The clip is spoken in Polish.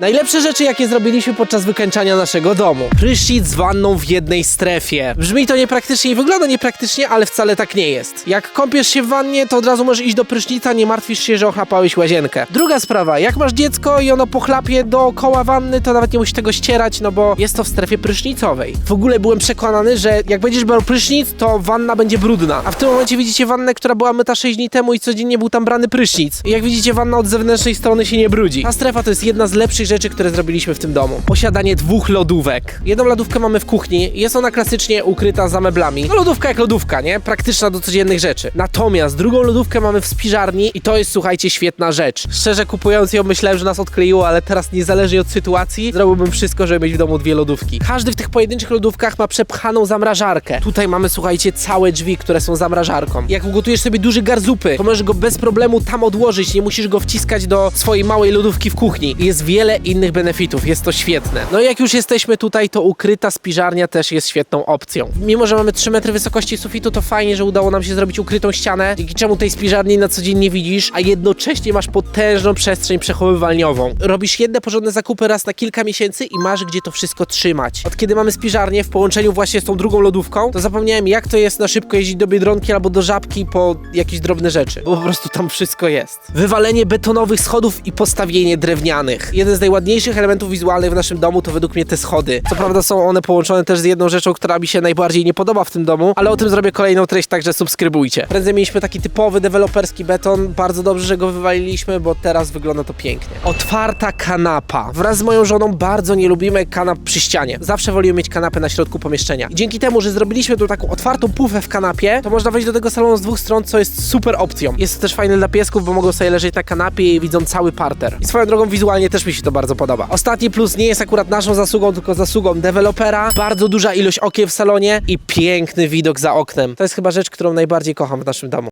Najlepsze rzeczy, jakie zrobiliśmy podczas wykańczania naszego domu. Prysznic z wanną w jednej strefie. Brzmi to niepraktycznie i wygląda niepraktycznie, ale wcale tak nie jest. Jak kąpiesz się w wannie, to od razu możesz iść do prysznica, nie martwisz się, że ochlapałeś łazienkę. Druga sprawa, jak masz dziecko i ono pochlapie dookoła wanny, to nawet nie musisz tego ścierać, no bo jest to w strefie prysznicowej. W ogóle byłem przekonany, że jak będziesz brał prysznic, to wanna będzie brudna. A w tym momencie widzicie wannę, która była myta 6 dni temu i codziennie był tam brany prysznic. I jak widzicie, wanna od zewnętrznej strony się nie brudzi. Ta strefa to jest jedna z lepszych rzeczy, które zrobiliśmy w tym domu. Posiadanie dwóch lodówek. Jedną lodówkę mamy w kuchni, jest ona klasycznie ukryta za meblami. No lodówka jak lodówka, nie? Praktyczna do codziennych rzeczy. Natomiast drugą lodówkę mamy w spiżarni i to jest, słuchajcie, świetna rzecz. Szczerze kupując ją myślałem, że nas odkleiło, ale teraz niezależnie od sytuacji zrobiłbym wszystko, żeby mieć w domu dwie lodówki. Każdy w tych pojedynczych lodówkach ma przepchaną zamrażarkę. Tutaj mamy, słuchajcie, całe drzwi, które są zamrażarką. Jak ugotujesz sobie duży gar zupy, to możesz go bez problemu tam odłożyć, nie musisz go wciskać do swojej małej lodówki w kuchni. Jest wiele innych benefitów, jest to świetne. No i jak już jesteśmy tutaj, to ukryta spiżarnia też jest świetną opcją. Mimo, że mamy 3 metry wysokości sufitu, to fajnie, że udało nam się zrobić ukrytą ścianę, dzięki czemu tej spiżarni na co dzień nie widzisz, a jednocześnie masz potężną przestrzeń przechowywalniową. Robisz jedne porządne zakupy raz na kilka miesięcy i masz gdzie to wszystko trzymać. Od kiedy mamy spiżarnię w połączeniu właśnie z tą drugą lodówką, to zapomniałem jak to jest na szybko jeździć do Biedronki albo do Żabki po jakieś drobne rzeczy, bo po prostu tam wszystko jest. Wywalenie betonowych schodów i postawienie drewnianych. Jeden z najładniejszych elementów wizualnych w naszym domu to według mnie te schody. Co prawda są one połączone też z jedną rzeczą, która mi się najbardziej nie podoba w tym domu, ale o tym zrobię kolejną treść, także subskrybujcie. Prędzej mieliśmy taki typowy deweloperski beton, bardzo dobrze, że go wywaliliśmy, bo teraz wygląda to pięknie. Otwarta kanapa. Wraz z moją żoną bardzo nie lubimy kanap przy ścianie. Zawsze wolimy mieć kanapę na środku pomieszczenia. I dzięki temu, że zrobiliśmy tu taką otwartą pufę w kanapie, to można wejść do tego salonu z dwóch stron, co jest super opcją. Jest to też fajne dla piesków, bo mogą sobie leżeć na kanapie i widzą cały parter. I swoją drogą wizualnie też mi się to bardzo podoba. Ostatni plus nie jest akurat naszą zasługą, tylko zasługą dewelopera. Bardzo duża ilość okien w salonie i piękny widok za oknem. To jest chyba rzecz, którą najbardziej kocham w naszym domu.